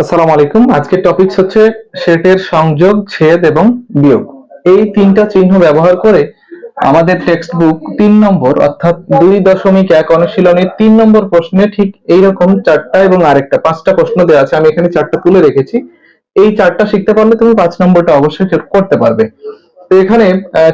আসসালামু আলাইকুম। আজকের টপিকস হচ্ছে সেটের সংযোগ, ছেদ এবং বিয়োগ। এই তিনটা চিহ্ন ব্যবহার করে আমাদের টেক্সট বুক তিন নম্বর, অর্থাৎ দুই দশমিক এক অনুশীলনের তিন নম্বর প্রশ্নে ঠিক এইরকম চারটা এবং আরেকটা, পাঁচটা প্রশ্ন দেওয়া আছে। আমি এখানে চারটা তুলে রেখেছি। এই চারটা শিখতে পারলে তুমি পাঁচ নম্বরটা অবশ্যই করতে পারবে। তো এখানে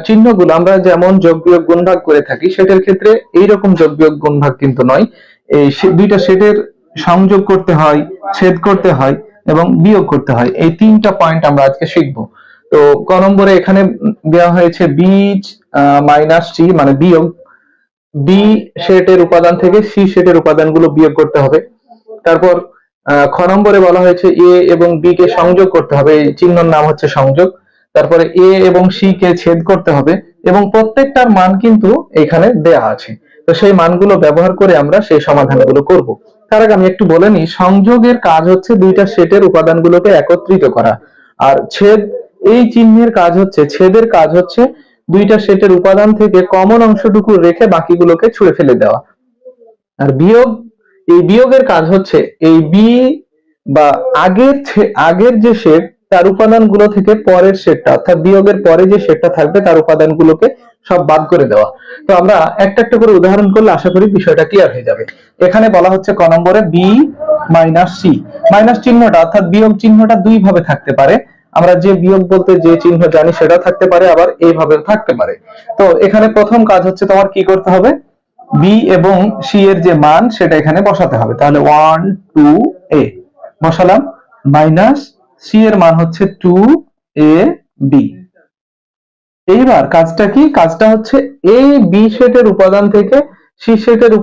চিহ্নগুলো আমরা যেমন যোগ, বিয়োগ, গুণ ভাগ করে থাকি, সেটার ক্ষেত্রে এইরকম যোগ, বিয়োগ, গুণ ভাগ কিন্তু নয়। এই দুইটা সেটের সংযোগ করতে হয়, ছেদ করতে হয় এবং বিয়োগ করতে হয়। এই তিনটা পয়েন্ট আমরা আজকে শিখব। তো ক নম্বরে এখানে দেওয়া হয়েছে বি মাইনাস সি মানে বিয়োগ। বি সেটের উপাদান থেকে সি সেটের উপাদানগুলো বিয়োগ করতে হবে। তারপর খ নম্বরে বলা হয়েছে এ এবং বি কে সংযোগ করতে হবে। এই চিহ্নর নাম হচ্ছে সংযোগ। তারপরে এ এবং সি কে ছেদ করতে হবে। এবং প্রত্যেকটার মান কিন্তু এখানে দেয়া আছে। তো সেই মানগুলো ব্যবহার করে আমরা সেই সমাধানগুলো করব। তার আগে আমি একটু বলে নিই, সংযোগের কাজ হচ্ছে দুইটা সেটের উপাদানগুলোকে একত্রিত করা। আর ছেদ, এই চিহ্নের কাজ হচ্ছে, ছেদের কাজ হচ্ছে দুইটা সেটের উপাদান থেকে কমন অংশটুকু রেখে বাকিগুলোকে ছুঁড়ে ফেলে দেওয়া। আর বিয়োগ, এই বিয়োগের কাজ হচ্ছে, এই বি বা আগের আগের যে সেট তার উপাদানগুলো থেকে পরের সেটটা, অর্থাৎ বিয়োগের পরে যে সেটটা থাকবে, তার উপাদানগুলোকে সব বাদ করে দেওয়া। তো আমরা একটা একটা করে উদাহরণ করলে আশা করি বিষয়টা ক্লিয়ার হয়ে যাবে। এখানে বলা হচ্ছে ক নম্বরে বি মাইনাস সি মাইনাস চিহ্নটা, অর্থাৎ বিয়োগ চিহ্নটা দুই ভাবে থাকতে পারে। আমরা যে বিয়োগ বলতে যে চিহ্ন জানি, সেটা থাকতে পারে, আবার এইভাবে থাকতে পারে। তো এখানে প্রথম কাজ হচ্ছে তোমার কি করতে হবে? বি এবং সি এর যে মান, সেটা এখানে বসাতে হবে। তাহলে ওয়ান টু এ বসালাম মাইনাস সি এর মান হচ্ছে টু এ বি এইবার কাজটা কি? কাজটা হচ্ছে এই বি সেটের উপাদান থেকে সি সেটের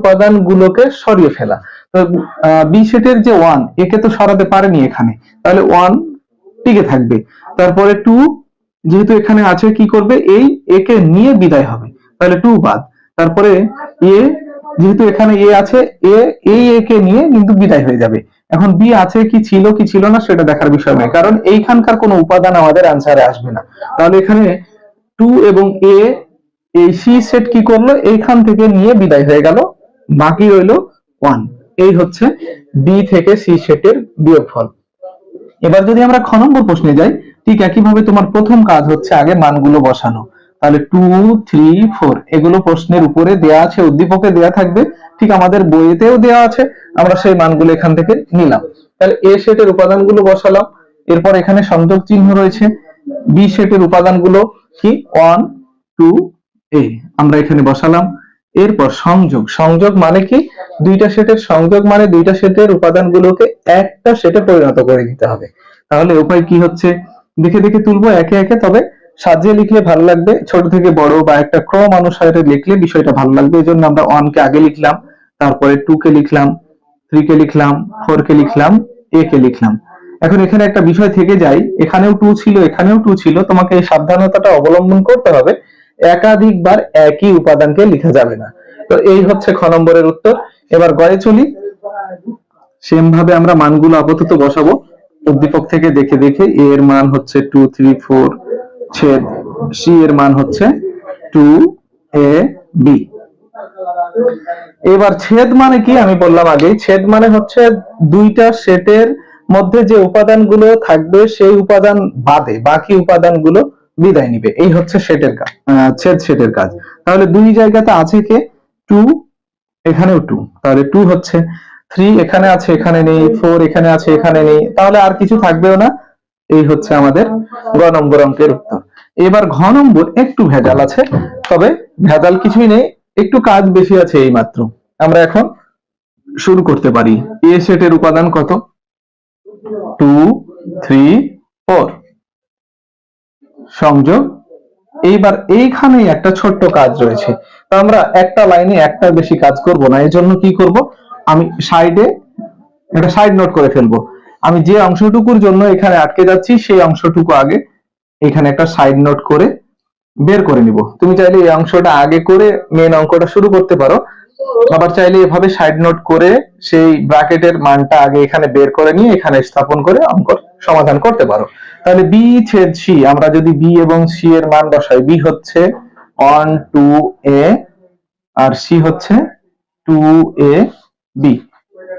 সরিয়ে ফেলা। বি সেটের যে ওয়ান একে তো সরাতে পারেনি এখানে। তাহলে ওয়ান টিকে থাকবে। তারপরে টু যেহেতু এখানে আছে, কি করবে? এই একে নিয়ে বিদায় হবে। তাহলে টু বাদ। তারপরে এ যেহেতু এখানে এ আছে এ এই একে নিয়ে কিন্তু বিদায় হয়ে যাবে। এখন বি আছে, কি ছিল কি ছিল না, সেটা দেখার বিষয় নয়। কারণ এইখানকার কোনো উপাদান আমাদের আনসারে আসবে না। তাহলে এখানে টু এবং এ এই সি সেট কি করল? এইখান থেকে নিয়ে বিদায় হয়ে গেল। বাকি রইল ওয়ান এই হচ্ছে বি থেকে সি সেটের বিয়োগফল। এবার যদি আমরা খ নম্বর প্রশ্নে যাই, ঠিক একইভাবে তোমার প্রথম কাজ হচ্ছে আগে মানগুলো বসানো। তাহলে টু থ্রি ফোর এগুলো প্রশ্নের উপরে দেয়া আছে, উদ্দীপকে দেয়া থাকবে। ঠিক আমাদের বইয়েতেও দেয়া আছে, আমরা সেই মানগুলো এখান থেকে নিলাম। তাহলে এ সেটের উপাদানগুলো বসালাম। এরপর এখানে সংযোগ চিহ্ন রয়েছে। বি সেটের উপাদানগুলো কি? One, two, A. আমরা এখানে বসালাম। এরপর সংযোগ। সংযোগ মানে কি? দুইটা সেটের সংযোগ মানে দুইটা সেটের উপাদানগুলোকে একটা সেটে পরিণত করে দিতে হবে। তাহলে উপায় কি হচ্ছে? দেখে দেখে তুলবো একে একে, তবে সাজিয়ে লিখলে ভালো লাগবে। ছোট থেকে বড় বা একটা ক্রম অনুসারে লিখলে বিষয়টা ভালো লাগবে। এই জন্য আমরা ওয়ান কে আগে লিখলাম, তারপরে টু কে লিখলাম থ্রি কে লিখলাম ফোর কে লিখলাম এ কে লিখলাম। এখন এখানে একটা বিষয় থেকে যাই। এখানেও টু ছিল, এখানেও টু ছিল। তোমাকে এই সাবধানতাটা অবলম্বন করতে হবে। একাধিকবার একই উপাদানকে লেখা যাবে না। তো এই হচ্ছে খ নম্বরের উত্তর। এবার গড়ে চলি। সেম ভাবে আমরা মানগুলো আপাতত বসাবো। উদ্দীপক থেকে দেখে দেখে এর মান হচ্ছে টু থ্রি ফোর ছেদ সি এর মান হচ্ছে টু এ বি এবার ছেদ মানে কি? আমি বললাম আগে ছেদ মানে হচ্ছে দুইটা সেটের মধ্যে যে উপাদানগুলো থাকবে, সেই উপাদান বাদে বাকি উপাদানগুলো বিদায় নিবে। এই হচ্ছে সেটের কাজ ছেদ সেটের কাজ। তাহলে দুই জায়গাতে আছে কে? টু এখানেও টু তাহলে টু হচ্ছে থ্রি এখানে আছে, এখানে নেই ফোর এখানে আছে, এখানে নেই। তাহলে আর কিছু থাকবেও না। এই হচ্ছে আমাদের গ নম্বর অঙ্কের উত্তর। এবার ঘ নম্বর একটু ভেজাল আছে, তবে ভেজাল কিছুই নেই, একটু কাজ বেশি আছে এই মাত্র আমরা এখন শুরু করতে পারি। এ সেটের উপাদান কত? টু থ্রি ফোর সংযোগ। এইবার এইখানেই একটা ছোট্ট কাজ রয়েছে। তো আমরা একটা লাইনে একটা বেশি কাজ করব না এই জন্য কি করব? আমি সাইডে একটা সাইড নোট করে ফেলব। আমি যে অংশটুকুর জন্য এখানে আটকে যাচ্ছি, সেই অংশটুকু আগে এখানে একটা সাইড নোট করে বের করে নিব। তুমি চাইলে এই অংশটা আগে করে মেন অঙ্কটা শুরু করতে পারো। আবার চাইলে এভাবে সাইড নোট করে সেই ব্র্যাকেটের মানটা আগে এখানে বের করে নিয়ে এখানে স্থাপন করে অঙ্ক সমাধান করতে পারো। তাহলে বি ছেদ সি আমরা যদি বি এবং সি এর মান বসাই বি হচ্ছে ওয়ান টু এ আর সি হচ্ছে টু এ বি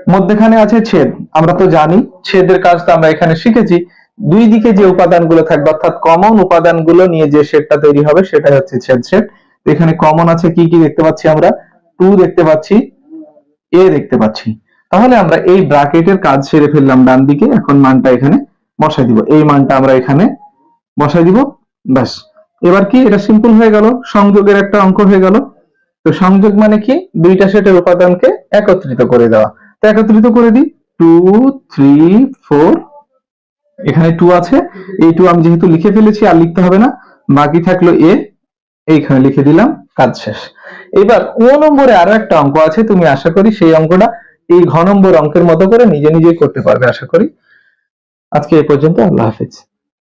মধ্যখানে আছে ছেদ। আমরা তো জানি ছেদের কাজ তো আমরা এখানে শিখেছি। দুই দিকে যে উপাদানগুলো থাকবে, অর্থাৎ কমন উপাদানগুলো নিয়ে যে শেডটা তৈরি হবে, সেটাই হচ্ছে ছেদ শেড এখানে কমন আছে, কি কি দেখতে পাচ্ছি আমরা? টু দেখতে পাচ্ছি এ দেখতে পাচ্ছি। তাহলে আমরা এই ব্র্যাকেটের কাজ সেরে ফেললাম ডান দিকে। এখন মানটা এখানে বসাই দিব। এই মানটা আমরা এখানে বসাই দিব। ব্যাস। এবার কি? এটা সিম্পল হয়ে গেল। সংযোগের একটা অঙ্ক হয়ে গেল। তো সংযোগ মানে কি? দুইটা সেটের উপাদানকে একত্রিত করে দেওয়া। একত্রিত করে দিই। টু থ্রি ফোর এখানে টু আছে। এই টু আমি যেহেতু লিখে ফেলেছি, আর লিখতে হবে না, বাকি থাকল এ এইখানে লিখে দিলাম, কাজ শেষ। এবার ও নম্বরে আরও একটা অঙ্ক আছে, তুমি আশা করি সেই অঙ্কটা এই ঘ নম্বর অঙ্কের মতো করে নিজে নিজেই করতে পারবে, আশা করি। আজকে এই পর্যন্ত, আল্লাহ হাফেজ।